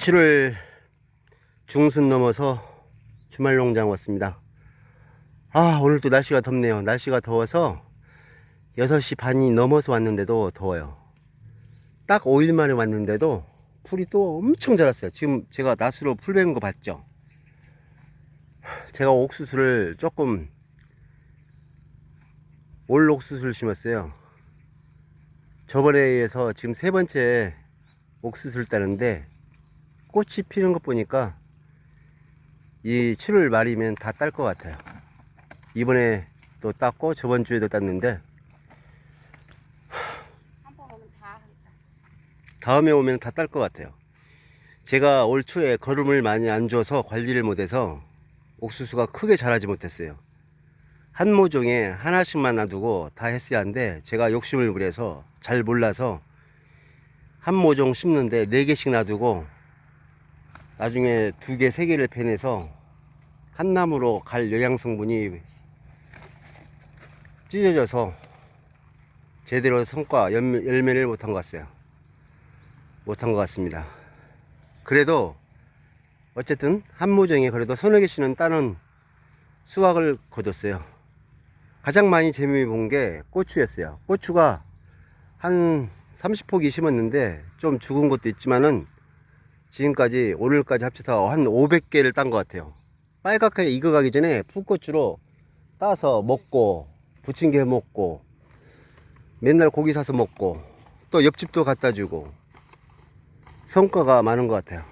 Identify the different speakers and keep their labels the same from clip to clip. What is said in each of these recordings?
Speaker 1: 7월 중순 넘어서 주말 농장 왔습니다. 아, 오늘 또 날씨가 덥네요. 날씨가 더워서 6시 반이 넘어서 왔는데도 더워요. 딱 5일 만에 왔는데도 풀이 또 엄청 자랐어요. 지금 제가 낫으로 풀 베는 거 봤죠? 제가 옥수수를 조금 올 옥수수를 심었어요. 저번에 에서 지금 세 번째 옥수수를 따는데 꽃이 피는 것 보니까 이 7월 말이면 다 딸 것 같아요. 이번에 또 땄고 저번 주에도 땄는데. 다음에 오면 다 딸 것 같아요. 제가 올 초에 거름을 많이 안 줘서 관리를 못해서 옥수수가 크게 자라지 못했어요. 한 모종에 하나씩만 놔두고 다 했어야 하는데 제가 욕심을 부려서 잘 몰라서 한 모종 심는데 네 개씩 놔두고 나중에 두 개, 세 개를 패내서 한 나무로 갈 영양 성분이 찢어져서 제대로 성과 열매- 열매를 못한 것 같아요. 못한 것 같습니다. 그래도 어쨌든 한 모종에 그래도 서너 개씩은 따는 수확을 거뒀어요. 가장 많이 재미 본 게 고추였어요. 고추가 한 30포기 심었는데 좀 죽은 것도 있지만은 지금까지 오늘까지 합쳐서 한 500개를 딴 것 같아요. 빨갛게 익어가기 전에 풋고추로 따서 먹고 부침개 먹고 맨날 고기 사서 먹고 또 옆집도 갖다 주고 성과가 많은 것 같아요.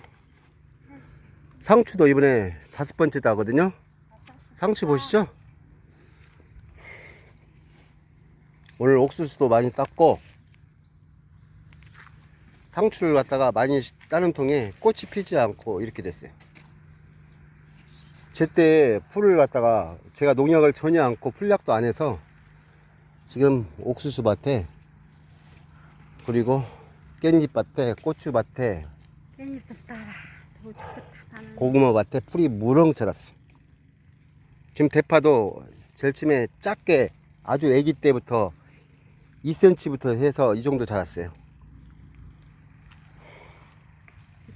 Speaker 1: 상추도 이번에 다섯 번째 따거든요. 상추 보시죠. 오늘 옥수수도 많이 땄고 상추를 갖다가 많이 따는 통에 꽃이 피지 않고 이렇게 됐어요. 제때 풀을 갖다가 제가 농약을 전혀 않고 풀약도 안 해서 지금 옥수수 밭에 그리고 깻잎 밭에 고추 밭에
Speaker 2: 깻잎도 따라. 도다 따는.
Speaker 1: 고구마 밭에 풀이 무렁 자랐어요. 지금 대파도 제일 처음에 작게 아주 아기 때부터 2cm부터 해서 이 정도 자랐어요.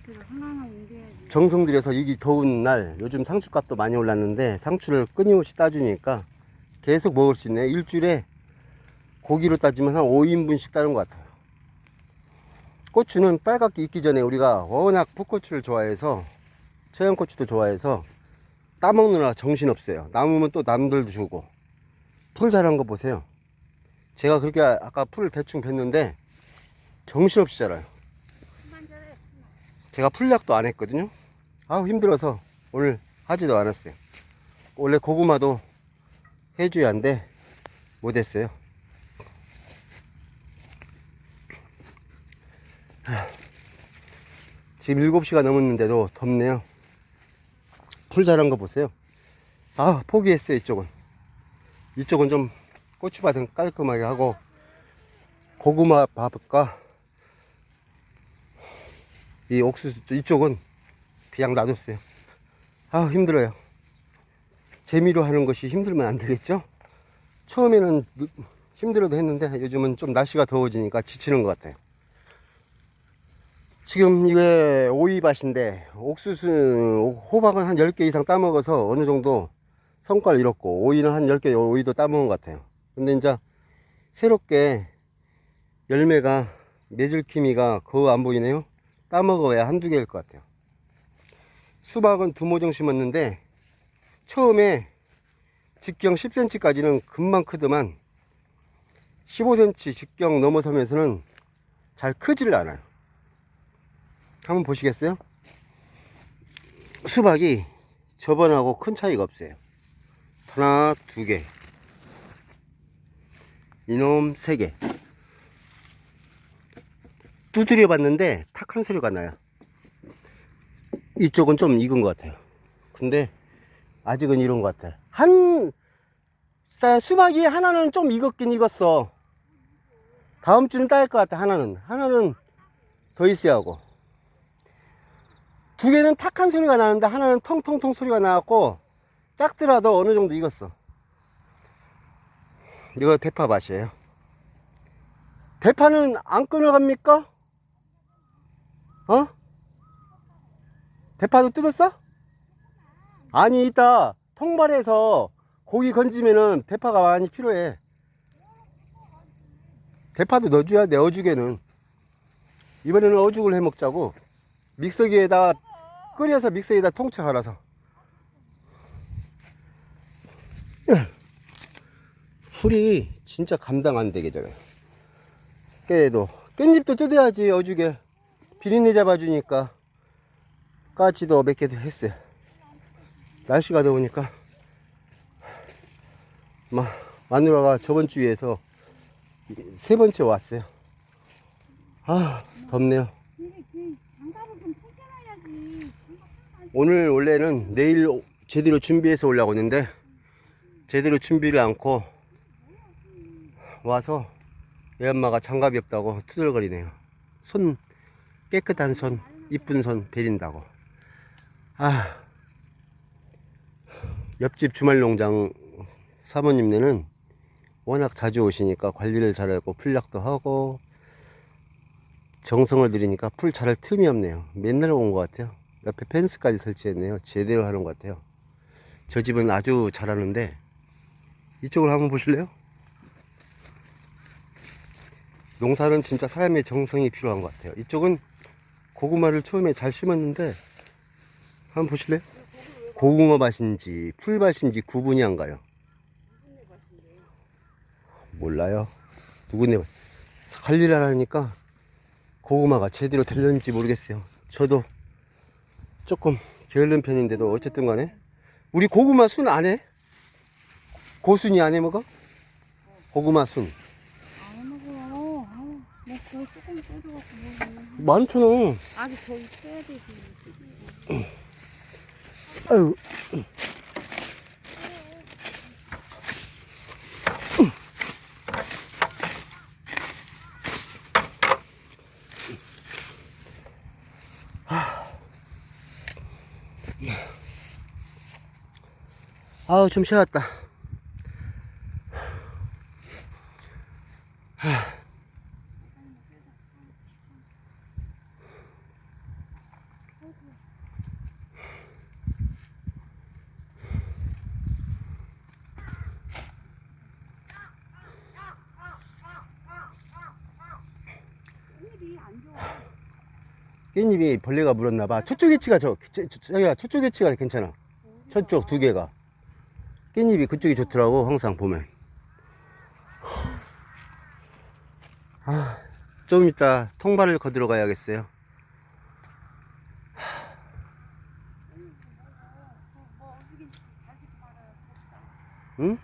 Speaker 2: 이쪽으로 하나만 옮겨야지.
Speaker 1: 정성 들여서 이기 더운 날 요즘 상추값도 많이 올랐는데 상추를 끊임없이 따주니까 계속 먹을 수 있네. 일주일에 고기로 따지면 한 5인분씩 따는 것 같아요. 고추는 빨갛게 익기 전에 우리가 워낙 풋고추를 좋아해서 처양고추도 좋아해서 따먹느라 정신없어요. 남으면 또 남들도 주고 풀 자란 거 보세요. 제가 그렇게 아- 아까 풀을 대충 뱄는데 정신없이 자라요. 제가 풀약도 안 했거든요. 아우 힘들어서 오늘 하지도 않았어요. 원래 고구마도 해줘야 하는데 못했어요. 하, 지금 7시가 넘었는데도 덥네요. 풀 자란 거 보세요. 아 포기했어요 이쪽은. 이쪽은 좀 고추밭은 깔끔하게 하고 고구마 밭과 이 옥수수 쪽- 이쪽은 그냥 놔뒀어요. 아 힘들어요. 재미로 하는 것이 힘들면 안 되겠죠? 처음에는 누- 힘들어도 했는데 요즘은 좀 날씨가 더워지니까 지치는 것 같아요. 지금 이게 오이밭인데 옥수수 호박은 한 10개 이상 따먹어서 어느 정도 성과를 이뤘고 오이는 한 10개 오이도 따먹은 것 같아요. 근데 이제 새롭게 열매가 기미가 거의 안 보이네요. 따먹어야 한두 개일 것 같아요. 수박은 두 모종 심었는데 처음에 직경 10cm까지는 금방 크더만 15cm 직경 넘어서면서는 잘 크지를 않아요. 한번 보시겠어요? 수박이 저번하고 큰 차이가 없어요. 하나, 두 개. 이놈 세 개. 두드려 봤는데 탁한 소리가 나요. 이쪽은 좀 익은 것 같아요. 근데 아직은 이런 것 같아요. 한 자, 수박이 하나는 좀 익었긴 익었어. 다음 주는 딸 것 같아. 하나는 하나는 더 있어야 하고 두 개는 탁한 소리가 나는데 하나는 텅텅텅 소리가 나갖고 작더라도 어느 정도 익었어. 이거 대파 맛이에요. 대파는 안 끊어갑니까? 어? 대파도 뜯었어? 아니 이따 통발해서 고기 건지면은 대파가 많이 필요해. 대파도 넣어줘야 돼 어죽에는. 이번에는 어죽을 해 먹자고. 믹서기에다 끓여서 믹서기에다 갈아서. 풀이 진짜 감당 안 되게 저래. 깨도 깻잎도 뜯어야지 어죽에 비린내 잡아주니까 까치도 몇개 했어요 날씨가 더우니까 마, 마누라가 저번 주에서 세 번째 왔어요 아 덥네요. 오늘 원래는 내일 오- 제대로 준비해서 올라고 했는데 제대로 준비를 않고 와서 애 엄마가 장갑이 없다고 투덜거리네요. 손 깨끗한 손 이쁜 손 베린다고. 아 옆집 주말 농장 사모님네는 워낙 자주 오시니까 관리를 잘하고 풀약도 하고 정성을 들이니까 풀 자랄 틈이 없네요. 맨날 온 것 같아요. 옆에 펜스까지 설치했네요. 제대로 하는 것 같아요. 저 집은 아주 잘하는데 이쪽으로 한번 보실래요? 농사는 진짜 사람의 정성이 필요한 것 같아요. 이쪽은 고구마를 처음에 잘 심었는데 한번 보실래요? 고구마 밭인지 풀 밭인지 구분이 안 가요. 몰라요. 누구네 밭. 관리를 안 하니까 고구마가 제대로 될는지 모르겠어요. 저도 조금 게으른 편인데도 어쨌든 간에 우리 고구마 순 안 해? 고순이 안 해 먹어? 고구마 순
Speaker 2: 조금.
Speaker 1: 많잖아.
Speaker 2: 아직 더 있어야 되지.
Speaker 1: 아유. 아우 좀 쉬었다. 깻잎이 벌레가 물었나봐. 저쪽 애치가 저, 저, 저, 저기야, 저쪽 애치가 괜찮아. 저쪽 두 개가. 깻잎이 그쪽이 좋더라고, 항상 보면. 아, 좀 이따 통발을 거들어 가야겠어요. 응?